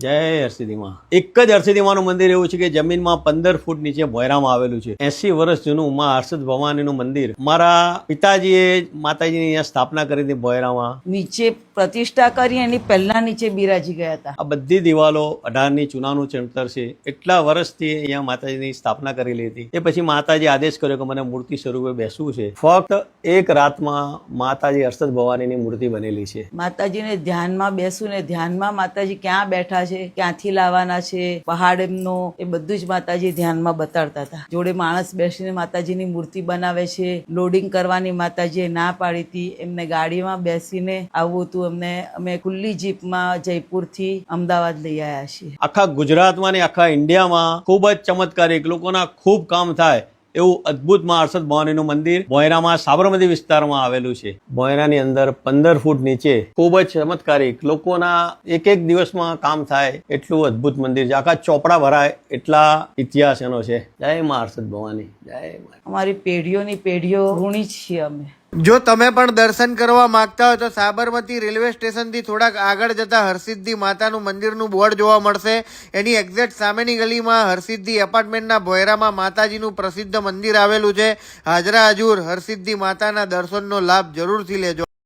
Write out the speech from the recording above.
જય હરસિદ્ધિમાં. એક જ હરસિદ્ધિમાનું મંદિર એવું છે કે જમીનમાં પંદર ફૂટ નીચે ભોયરામાં આવેલું છે. એસી વર્ષ જૂનું માં હર્ષદ ભવાનીનું મંદિર. મારા પિતાજીએ માતાજીની અહીંયા સ્થાપના કરી હતી ભોયરામાં. નીચે પ્રતિષ્ઠા કરી એની પહેલા નીચે બિરાજી ગયા હતા. આ બધી દિવાલો અઢારની ચૂનાનું ચણતર છે. એટલા વર્ષથી અહીંયા માતાજીની સ્થાપના કરેલી હતી. એ પછી માતાજી આદેશ કર્યો કે મને મૂર્તિ સ્વરૂપે બેસવું છે. ફક્ત એક રાતમાં માતાજી હર્ષદ ભવાનીની મૂર્તિ બનેલી છે. માતાજીને ધ્યાનમાં બેસું ને ધ્યાનમાં માતાજી ક્યાં બેઠા છે, ક્યાંથી લાવવાના છે, પહાડ એમનો, એ બધું જ માતાજી ધ્યાનમાં બતાડતા હતા. જોડે માણસ બેસીને માતાજીની મૂર્તિ બનાવે છે, લોડિંગ કરવાની માતાજીએ ના પાડી હતી. એમને ગાડીમાં બેસીને આવવું હતું. અમને અમે ખુલ્લી જીપમાં જયપુરથી અમદાવાદ લઈ આવ્યા છીએ. આખા ગુજરાતમાં ને આખા ઇન્ડિયામાં ખૂબ જ ચમત્કારિક લોકોના ખૂબ કામ થાય. એવું અદ્ભુતમાં ભવાનીનું મંદિર મોયરામાં સાબરમતી વિસ્તારમાં આવેલું છે. મોયરાની અંદર પંદર ફૂટ નીચે ખૂબ જ ચમત્કારિક લોકોના એક એક દિવસમાં કામ થાય એટલું અદ્ભુત મંદિર છે. આખા ચોપડા ભરાય એટલા ઇતિહાસ એનો છે. જય મહારસદ ભવાની. જય અમારી પેઢીઓની પેઢીઓ ઋણી છીએ અમે. જો તમે પણ દર્શન કરવા માંગતા હોય તો સાબરમતી રેલવે સ્ટેશનથી થોડાક આગળ જતા હરસિદ્ધિ માતાનું મંદિરનું બોર્ડ જોવા મળશે. એની એક્ઝેક્ટ સામેની ગલીમાં હરસિદ્ધિ એપાર્ટમેન્ટના ભોયરામાં માતાજીનું પ્રસિદ્ધ મંદિર આવેલું છે. હાજરા હજુર હરસિદ્ધિ માતાના દર્શનનો લાભ જરૂરથી લેજો.